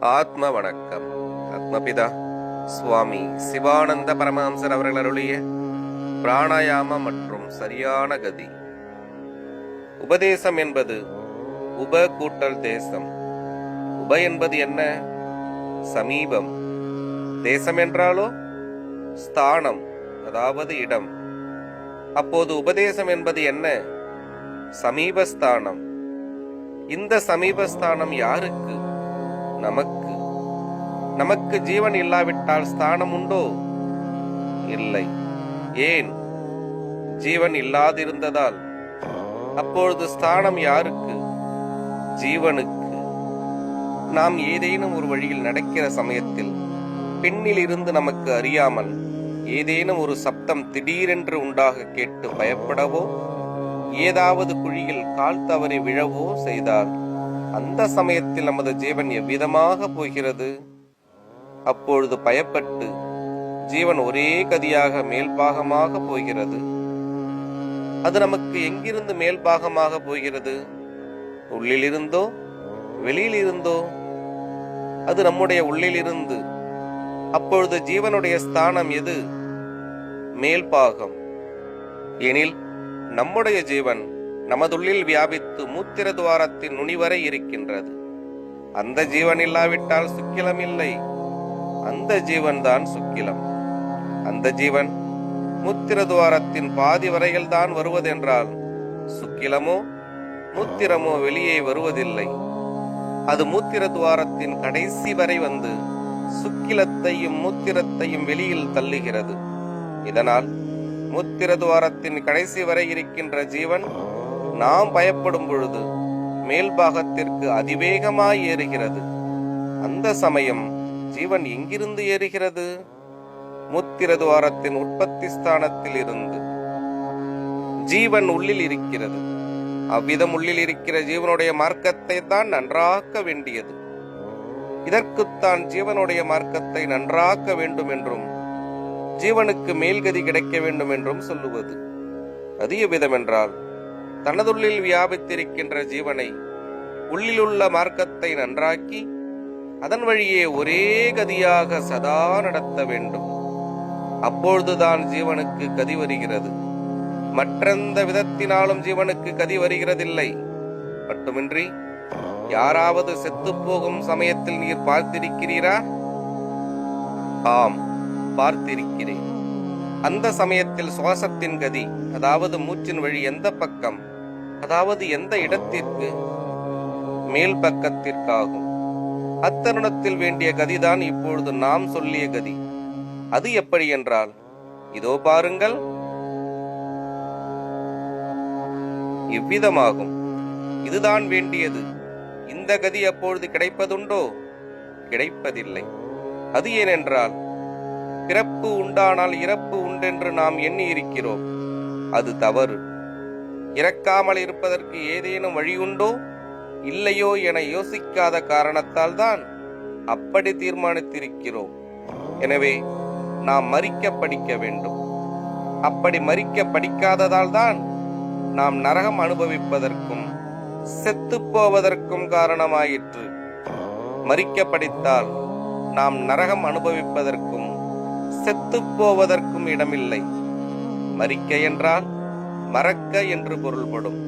ஆத்ம வணக்கம் ஆத்மபிதா. சுவாமி சிவானந்த பரமஹம்சர் அவர்கள் அருளிய பிராணாயாம மற்றும் சரியான கதி. உபதேசம் என்பது உப கூட்டல் தேசம். உப என்பது என்ன? சமீபம். தேசம் என்றாலோ? ஸ்தானம் அதாவது இடம். அப்போது உபதேசம் என்பது என்ன? சமீபஸ்தானம். இந்த சமீபஸ்தானம் யாருக்கு? நமக்கு நமக்கு ஜீவன் இல்லாவிட்டால் ஸ்தானம் உண்டோ? இல்லை. ஏன்? ஜீவன் இல்லாதிருந்ததால். அப்பொழுது ஸ்தானம் யாருக்கு? ஜீவனுக்கு. நாம் ஏதேனும் ஒரு வழியில் நடக்கிற சமயத்தில் பின்னில் இருந்து நமக்கு அறியாமல் ஏதேனும் ஒரு சப்தம் திடீரென்று உண்டாக கேட்டு பயப்படவோ ஏதாவது குழியில் கால் தவறி விழவோ செய்தார் அந்த சமயத்தில் நமது ஜீவன் எவ்விதமாக போகிறது? அப்பொழுது பயப்பட்டு ஜீவன் ஒரே கதியாக மேல்பாகமாக போகிறது. அது நமக்கு எங்கிருந்து மேல்பாகமாக போகிறது? உள்ளிலிருந்தோ வெளியிலிருந்தோ? அது நம்முடைய உள்ளிலிருந்து. அப்பொழுது ஜீவனுடைய ஸ்தானம் எது? மேல்பாகம். எனில் நம்முடைய ஜீவன் நமதுள்ளில் வியாபித்து மூத்திர துவாரத்தின் நுனிவரை இருக்கின்றது. அந்த ஜீவன் இல்லாவிட்டால் சுக்கிலம் இல்லை அந்த ஜீவன் தான் சுக்கிலம். அந்த ஜீவன் மூத்திர துவாரத்தின் பாதி வரையில் தான் வருவதென்றால் சுக்கிலமோ மூத்திரமோ வெளியே வருவதில்லை. அது மூத்திர துவாரத்தின் கடைசி வரை வந்து சுக்கிலத்தையும் மூத்திரத்தையும் வெளியில் தள்ளுகிறது. இதனால் மூத்திர துவாரத்தின் கடைசி வரை இருக்கின்ற ஜீவன் நாம் பயப்படும் பொழுது மேல்பாகத்திற்கு அதிவேகமாய் ஏறுகிறது. அந்த சமயம் ஜீவன் எங்கிருந்து ஏறுகிறது? முத்திரதுவாரத்தின் உற்பத்தி ஸ்தானத்தில் இருந்து ஜீவன் உள்ளில் இருக்கிறது. அவ்விதம் உள்ளில் இருக்கிற ஜீவனுடைய மார்க்கத்தை தான் நன்றாக்க வேண்டியது. இதற்குத்தான் ஜீவனுடைய மார்க்கத்தை நன்றாக்க வேண்டும் என்றும் ஜீவனுக்கு மேல்கதி கிடைக்க வேண்டும் என்றும் சொல்லுவது. அது எவ்விதமென்றால் தனதுள்ளில் வியாபித்திருக்கின்ற ஜீவனை உள்ளிலுள்ள மார்க்கத்தை நன்றாக்கி அதன் வழியே ஒரே கதியாக சதா நடத்த வேண்டும். அப்பொழுதுதான் ஜீவனுக்கு கதி வருகிறது. மற்றெந்த விதத்தினாலும் ஜீவனுக்கு கதி வருகிறதில்லை. மட்டுமின்றி யாராவது செத்துப்போகும் சமயத்தில் நீர் பார்த்திருக்கிறீரா? ஆம் பார்த்திருக்கிறேன். அந்த சமயத்தில் சுவாசத்தின் கதி அதாவது மூச்சின் வழி எந்த பக்கம்? அதாவது எந்த இடத்திற்கு? மேல் பக்கத்திற்காகும். அத்தருணத்தில் வேண்டிய கதிதான் இப்பொழுது நாம் சொல்லிய கதி. அது எப்படி என்றால் இதோ பாருங்கள். இவ்விதமாகும். இதுதான் வேண்டியது. இந்த கதி அப்பொழுது கிடைப்பதுண்டோ? கிடைப்பதில்லை. அது ஏனென்றால் பிறப்பு உண்டானால் இறப்பு உண்டென்று நாம் எண்ணி இருக்கிறோம் அது தவறு. இறக்காமல் இருப்பதற்கு ஏதேனும் வழியுண்டோ? இல்லையோ என யோசிக்காத காரணத்தால் தான் அப்படி தீர்மானித்திருக்கிறோம். எனவே நாம் மறிக்க படிக்க வேண்டும். அப்படி மறிக்க படிக்காததால் தான் நாம் நரகம் அனுபவிப்பதற்கும் செத்து போவதற்கும் காரணமாயிற்று. மறிக்க படித்தால் நாம் நரகம் அனுபவிப்பதற்கும் செத்து போவதற்கும் இடமில்லை. மறிக்க என்றால் மறக்க என்று பொருள்படும்.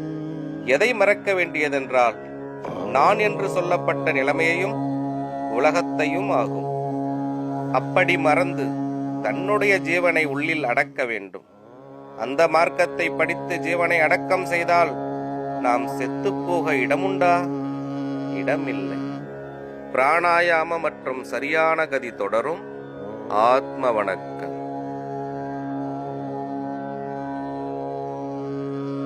எதை மறக்க வேண்டியதென்றால் நான் என்று சொல்லப்பட்ட நிலைமையையும் உலகத்தையும் ஆகும். அப்படி மறந்து தன்னுடைய ஜீவனை உள்ளில் அடக்க வேண்டும். அந்த மார்க்கத்தை படித்து ஜீவனை அடக்கம் செய்தால் நாம் செத்துப்போக இடமுண்டா? இடமில்லை. பிராணாயாம மற்றும் சரியான கதி தொடரும். ஆத்ம வணக்கம்.